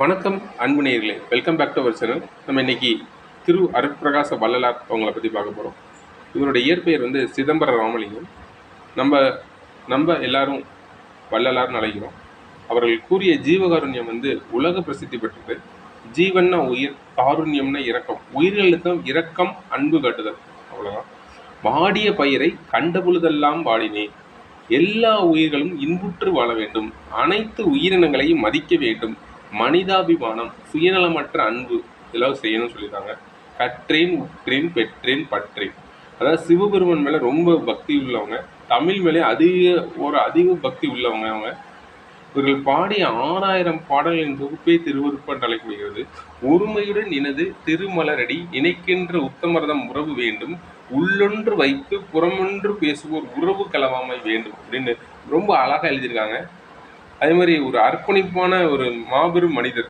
வணக்கம் அன்பு நேயர்களே. Welcome back to our channel நம்ம இன்னைக்கு திரு அருட்பிரகாச வள்ளலார் அவங்கள பற்றி பார்க்க போகிறோம் இவருடைய இயற்பெயர் வந்து சிதம்பர ராமலிங்கம். நம்ம நம்ம எல்லாரும் வள்ளலார்னு அழைக்கிறோம். அவர்கள் கூறிய ஜீவகாருண்யம் வந்து உலக பிரசித்தி பெற்றது. ஜீவன்னா உயிர் காருண்யம்னா இரக்கம். உயிர்களுக்கும் இரக்கம் அன்பு காட்டுதல். அவ்வளோதான் வாடிய பயிரை கண்ட பொழுதெல்லாம் வாடினேன். எல்லா உயிர்களும் இன்புற்று வாழ வேண்டும். அனைத்து உயிரினங்களையும் மதிக்க வேண்டும். மனிதாபிமானம் சுயநலமற்ற அன்பு இதெல்லாம் செய்யணும்னு சொல்லியிருக்காங்க. கற்றேன் உற்றேன் பெற்றேன் பற்றேன். அதாவது சிவபெருமன் மேலே ரொம்ப பக்தி உள்ளவங்க தமிழ் மேலே அதிக ஒரு அதிக பக்தி உள்ளவங்க அவங்க. இவர்கள் பாடிய ஆறாயிரம் பாடல்களின் தொகுப்பே திருவருப்பன் அழைக்கப்படுகிறது. ஒருமையுடன் இனது திருமலரடி இணைக்கின்ற உத்தமரதம் உறவு வேண்டும். உள்ளொன்று வைத்து புறமொன்று பேசுவோர் உறவு கலவாமை வேண்டும் அப்படின்னு ரொம்ப அழகாக எழுதியிருக்காங்க. அதே மாதிரி ஒரு அர்ப்பணிப்பான ஒரு மாபெரும் மனிதர்.